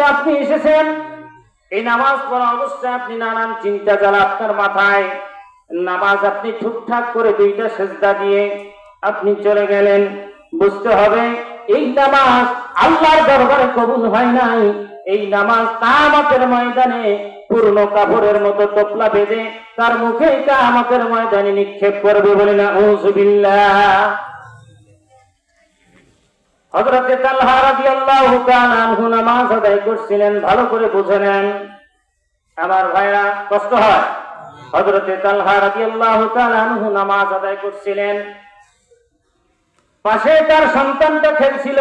করতে আপনি এসেছেন। এই নামাজ পড়া অবস্থায় আপনি নানান চিন্তা জ্বালা আপনার মাথায় নামাজ আপনি ঠিকঠাক করে দুইটা সেজদা দিয়ে আপনি চলে গেলেন। বুঝতে হবে, এই নামাজ আল্লাহর দরবারে কবুল হয় নাই। এই নামাজ কামাতের ময়দানে পূর্ণ কাপড়ের মতো টপলা বেঁধে তার মুখে কামাতের ময়দানে নিক্ষেপ করবে বলে না উজবিল্লাহ হযরতে তালহা রাদিয়াল্লাহু তাআলা আনহু নামাজ আদায় করছিলেন, ভালো করে বুঝে নেন। আমার ভাইরা, কষ্ট হয়? হযরতে তালহা রাদিয়াল্লাহু তাআলা আনহু নামাজ আদায় করছিলেন। পাশে তার সন্তানটা খেলছিল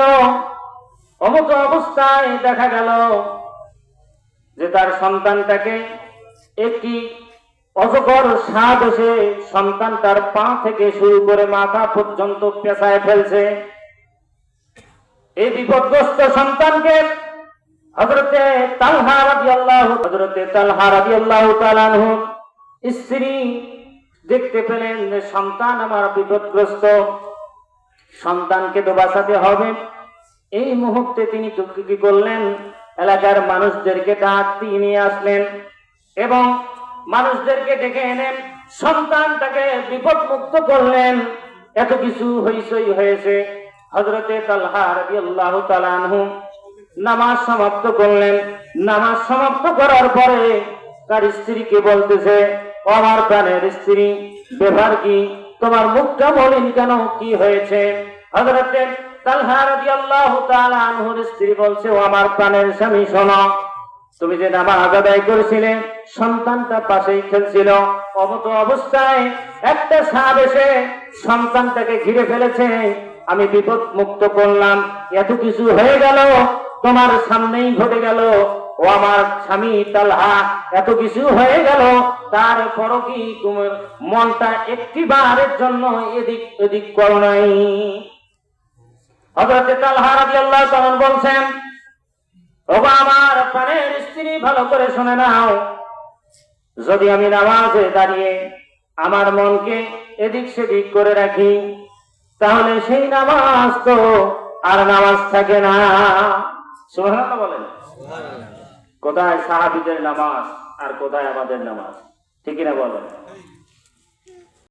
অমত অবস্থায় দেখা গেল যে তার সন্তানটাকে একটি অজগর সাপ এসে সন্তানটার পা থেকে শুরু করে মাথা পর্যন্ত পেঁচায় ফেলছে। এই বিপদগ্রস্ত সন্তানকে হজরতে তালহা রাদিয়াল্লাহু হজরতে তালহা রাদিয়াল্লাহু তাআলা আনহু, স্ত্রী দেখতে পেলেন যে সন্তান আমার বিপদগ্রস্ত, সন্তানকে তো বাঁচাতে হবে। এই মুহূর্তে তিনি কি করলেন? এলাকার মানুষদেরকে ডাক নিয়ে আসলেন এবং মানুষদেরকে ডেকে এনেন সন্তানটাকে বিপদ মুক্ত করলেন। এত কিছু হইসই হয়েছে। হজরতে নামাজ সমাপ্ত করলেন। নামাজ সমাপ্ত করার পরে তার স্ত্রীকে বলতেছে, "ও আমার প্রাণের স্ত্রী, ব্যাপার কি? তোমার মুখটা মলিন কেন? কি হয়েছে? আনহুর স্ত্রী বলছে, ও আমার তুমি যে করেছিলে পাশেই একটা সাপ এসে সন্তানটাকে ঘিরে ফেলেছে। আমি বিপদ মুক্ত করলাম। এত কিছু হয়ে গেল, তোমার সামনেই ঘটে গেল। ও আমার স্বামী তালহা, এত কিছু হয়ে গেল। তারপরও কি তোমার মনটা একটি বারের জন্য এদিক এদিক করো নাই? হজরতে তালহা রাদিয়াল্লাহু তাআলা বলছেন, ওগো আমার প্রাণের স্ত্রী, ভালো করে শুনে নাও। যদি আমি নামাজে দাঁড়িয়ে আমার মনকে এদিক সেদিক করে রাখি তাহলে সেই নামাজ তো আর নামাজ থাকে না। বলেন। কোথায় সাহাবিদের নামাজ আর কোথায় আমাদের নামাজ? ঠিকই না বলেন?